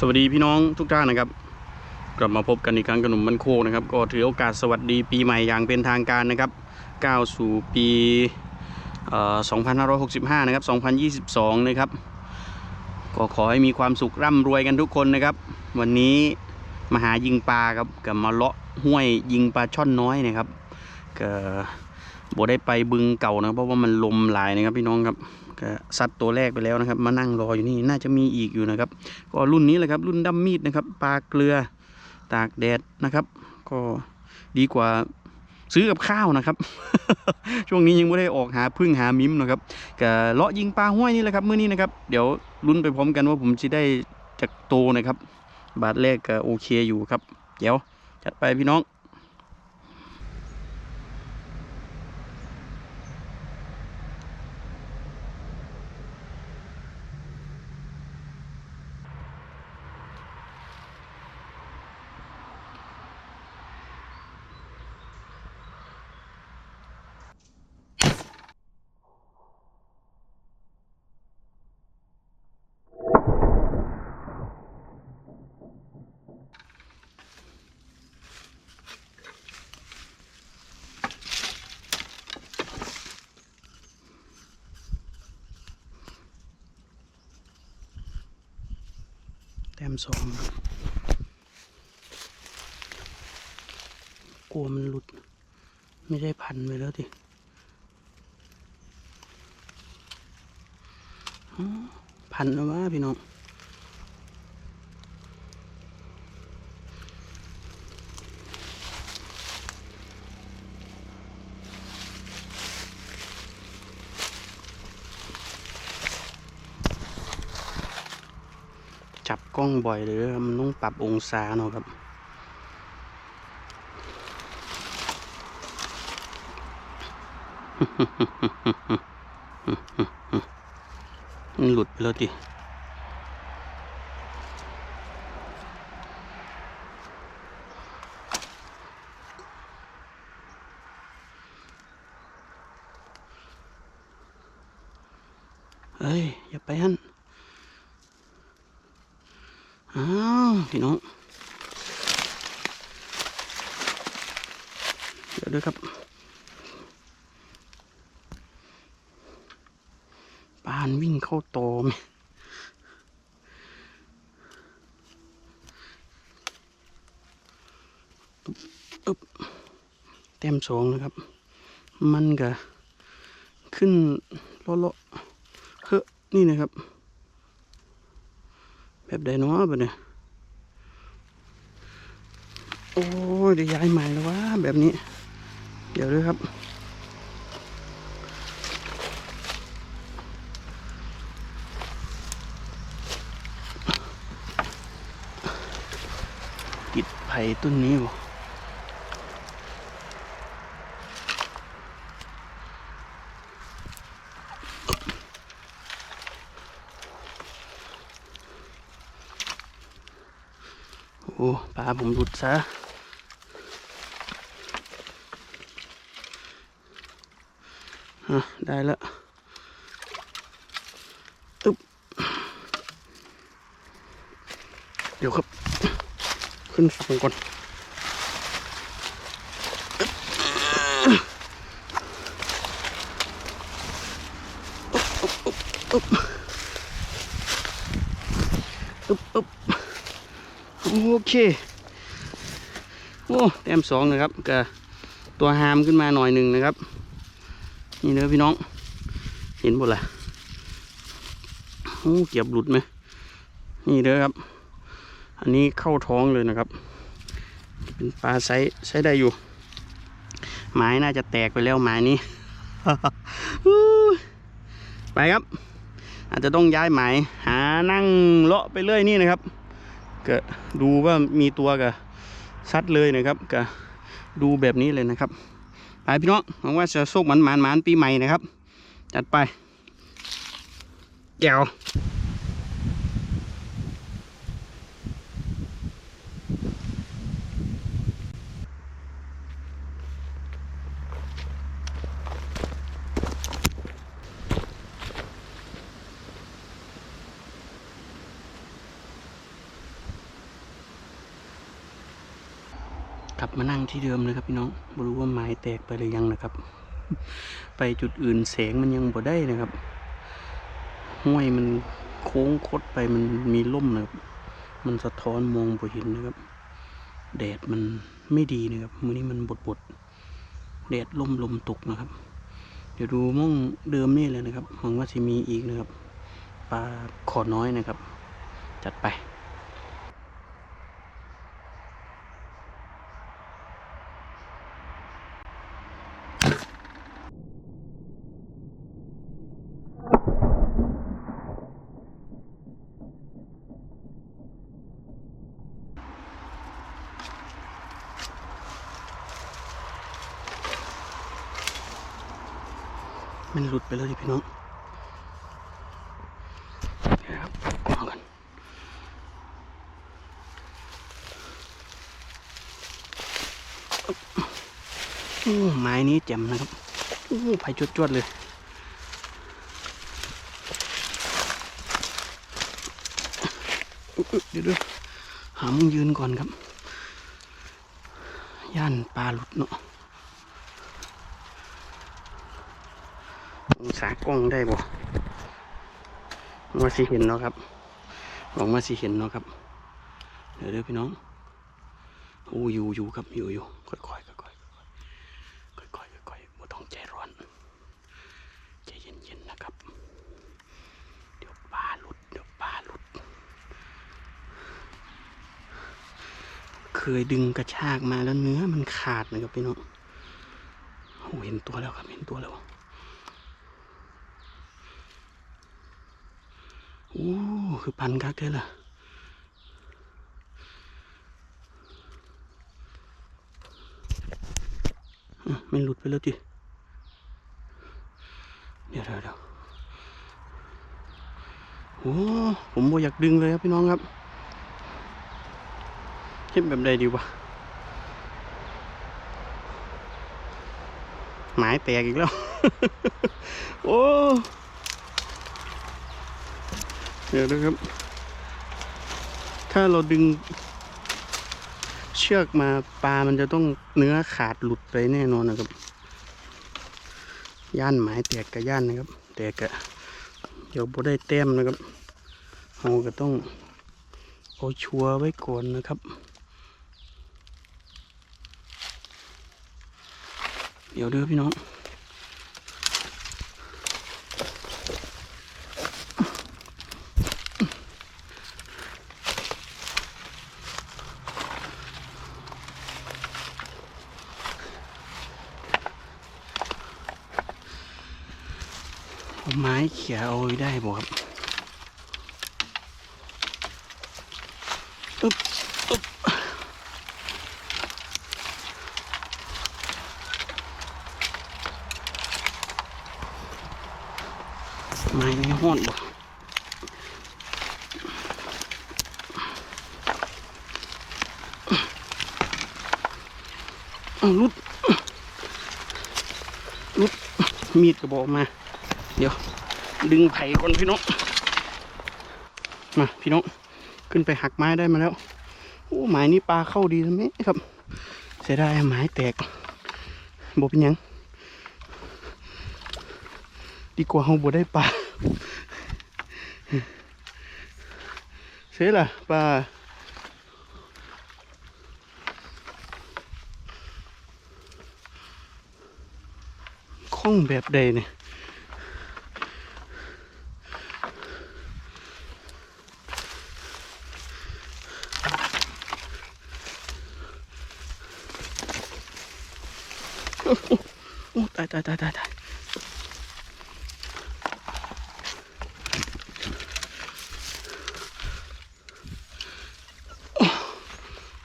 สวัสดีพี่น้องทุกท่านนะครับ กลับมาพบกันอีกครั้งกับหนุ่มมันโคนะครับ ก็ถือโอกาสสวัสดีปีใหม่อย่างเป็นทางการนะครับก้าวสู่ปี2565 นะครับ 2022 นะครับ ก็ขอให้มีความสุขร่ำรวยกันทุกคนนะครับ วันนี้มาหายิงปลาครับกับมาเลาะห้วยยิงปลาช่อนน้อยนะครับก็บ่ได้ไปบึงเก่านะเพราะว่ามันลมหลายนะครับพี่น้องครับ ก็ซัดตัวแรกไปแล้วนะครับ มานั่งรออยู่นี่น่าจะมีอีกอยู่นะครับ ก็รุ่นนี้แหละครับ รุ่นดัมมีดนะครับปลาเกลือตากแดดนะครับ ก็ดีกว่าซื้อกับข้าวนะครับ ช่วงนี้ยังไม่ได้ออกหาพึ่งหามิ้มนะครับก็เลาะยิงปลาห้วยนี่แหละครับมื้อนี้นะครับเดี๋ยวลุ้นไปพร้อมกันว่าผมจะได้จากโตนะครับ บาทแรกก็โอเคอยู่ครับ เดี๋ยวจัดไปพี่น้อง แต้มสองครับกลัวมันหลุด ไม่ได้พันไปแล้วดิพันแล้ววะพี่น้อง กล้องบ่อยหรือมันต้องปรับองศาเนาะครับมันหลุดไปแล้วดิเฮ้ย อย่าไปฮั่น อ้าวพี่น้อง เดี๋ยวด้วยครับปานวิ่งเข้าโตไหมอึบเต็มสองนะครับ มันก็ขึ้นเลาะๆเฮ้อนี่นะครับ แบบไดโนะแบบเนี้ยโอ้ยเดี๋ยวย้ายใหม่แล้ววะแบบนี้ เดี๋ยวด้วยครับ ติดไผ่ต้นนี้วะโอ้ปลา ขึ้นฝั่งก่อนอึบอึบอึบโอเค โอ้แต้มสองนะครับกับตัวหามขึ้นมาหน่อยหนึ่งนะครับ นี่เนื้อพี่น้อง เห็นหมดละโอ้เกียบหลุดไหมนี่เด้อครับ อันนี้เข้าท้องเลยนะครับ เป็นปลาไซส์ใช้ได้อยู่ ไม้น่าจะแตกไปแล้วไม้นี้ ไปครับ อาจจะต้องย้ายไม้หานั่งเลาะไปเรื่อยนี่นะครับก็ดูว่ามีตัวกับซัดเลยนะครับก็ดูแบบนี้เลยนะครับไปพี่น้องหวังว่าจะโชคหมันหมันหมันปีใหม่นะครับ จัดไปแก้ว ขับมานั่งที่เดิมเลยครับพี่น้องไม่รู้ว่าไม้แตกไปหรือยังนะครับ ไปจุดอื่นแสงมันยังบ่ได้นะครับห้วยมันโค้งคดไปมันมีล่มนะครับ มันสะท้อนมองบ่เห็นนะครับ แดดมันไม่ดีนะครับมื้อนี้มันบดบดๆแดดล่มลมตกนะครับ เดี๋ยวดูม่องเดิมนี่เลยนะครับหวังว่าจะมีอีกนะครับปลาขอน้อยนะครับ จัดไป มันหลุดไปแล้วดิพี่น้องครับเอากันโอ้ไม้นี้แจ่มนะครับโอ้ไผ่จวดๆเลยอุ๊ยเดี๋ยวดูหามุงยืนก่อนครับ ย่านปลาหลุดเนาะ องศากล้องได้บ่หวังว่าสิเห็นเนาะครับหวังว่าสิเห็นเนาะครับ เดี๋ยวเด้อพี่น้องโอ้อยู่อยู่ครับอยู่อยู่ค่อยๆค่อยๆค่อยๆค่อยๆค่อยบ่ต้องใจร้อนใจเย็นๆนะครับ เดี๋ยวปลาหลุดเดี๋ยวปลาหลุด เคยดึงกระชากมาแล้วเนื้อมันขาดนะครับพี่น้องโอ้เห็นตัวแล้วครับเห็นตัวแล้ว โอ้ คือพันคักเด้อล่ะอะไม่หลุดไปแล้วจีเดี๋ยวเดี๋ยวโอ้ผมบ่อยากดึงเลยครับพี่น้องครับเฮ็ดแบบใดดีวะหมายแตกอีกแล้ว โอ้ เดี๋ยวนะครับ ถ้าเราดึง เชือกมาปลามันจะต้องเนื้อขาดหลุดไปแน่นอนนะครับ ย่านหมายแตกกับย่านนะครับ แตกกะเดี๋ยวบ่ได้แต้มนะครับเราก็ต้องเอาชัวร์ไว้ก่อนนะครับ เดี๋ยวเด้อพี่น้อง ไม้เขียเอาไว้ได้บ่ครับอึ๊บอึ๊บไม้ไม่ห้อนบ่อาลุดลุดมีดกระบอกมา เดี๋ยว ดึงไผ่ก่อนพี่น้องมาพี่น้องขึ้นไปหักไม้ได้มาแล้วโอ้ไม้นี้ปลาเข้าดีทำไมครับ เสียดายไม้แตกบเป็นยังดีกว่าเฮาบ่ได้ปลาเสียละปลาคล่องแบบใดเนี่ย โอ้ ตายตายตาย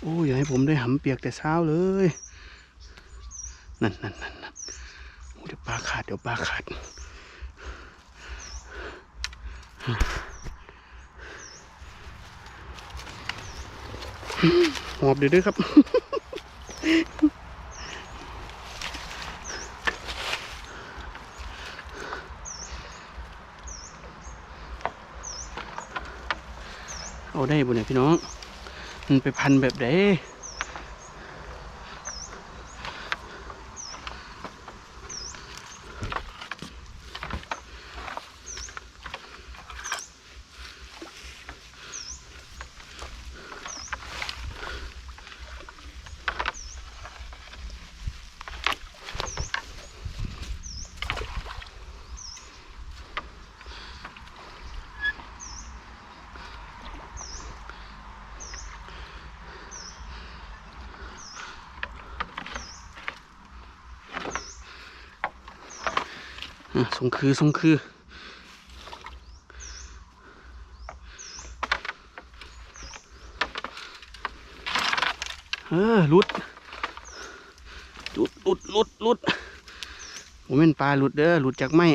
โอ้ยอย่าให้ผมได้หำเปียกแต่เช้าเลย นั่นนั่นนั่นนั่นเดี๋ยวปลาขาดเดี๋ยวปลาขาดหอบเดี๋ยวด้วยครับ เอาได้บุญเนี่ยพี่น้อง มันไปพันแบบเด้ อะส่งคือส่งคือเออลุดหลุดหลุดหลุดหลุดผมเป็นปลาหลุดเด้อหลุดจากไม้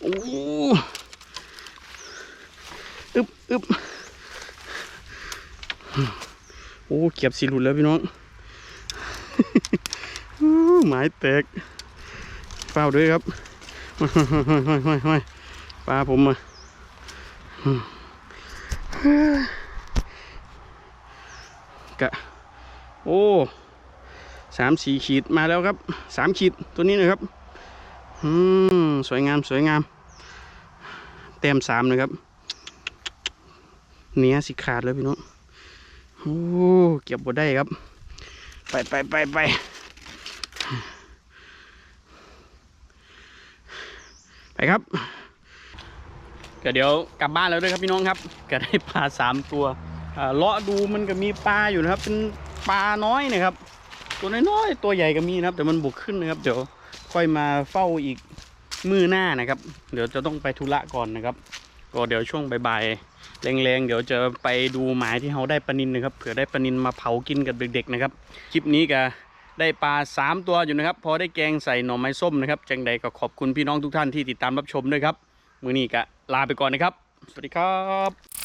โอ้อึบอึบโอ้เก็บสีหลุดแล้วพี่น้อง หมายแตกเปล่าด้วยครับห้อยห้อยห้อยห้อยปลาผมมากะ โอ้สามสี่ขีดมาแล้วครับสามขีดตัวนี้นะครับอืมสวยงามสวยงาม เต็มสามนะครับเนี้ยสิขาดเลยพี่น้องโอ้เก็บบดได้ครับ ไปไปไปไป ไป ครับก็เดี๋ยวกลับบ้านแล้วด้วยครับพี่น้องครับ ก็ได้ปลาสามตัวเลาะดูมันก็มีปลาอยู่นะครับ เป็นปลาน้อยนะครับ ตัวน้อยๆตัวใหญ่ก็มีนะครับแต่มันบุกขึ้นนะครับ เดี๋ยวค่อยมาเฝ้าอีกมือหน้านะครับ เดี๋ยวจะต้องไปธุระก่อนนะครับ ก็เดี๋ยวช่วงบ่ายๆแรงๆเดี๋ยวจะไปดูหมายที่เขาได้ปลานินนะครับเผื่อได้ปลานินมาเผากินกับเด็กๆนะครับคลิปนี้ก็ ได้ปลาสามตัวอยู่นะครับ พอได้แกงใส่หน่อไม้ส้มนะครับจังใดก็ขอบคุณพี่น้องทุกท่านที่ติดตามรับชมด้วยครับ มือนี้ก็ลาไปก่อนนะครับ สวัสดีครับ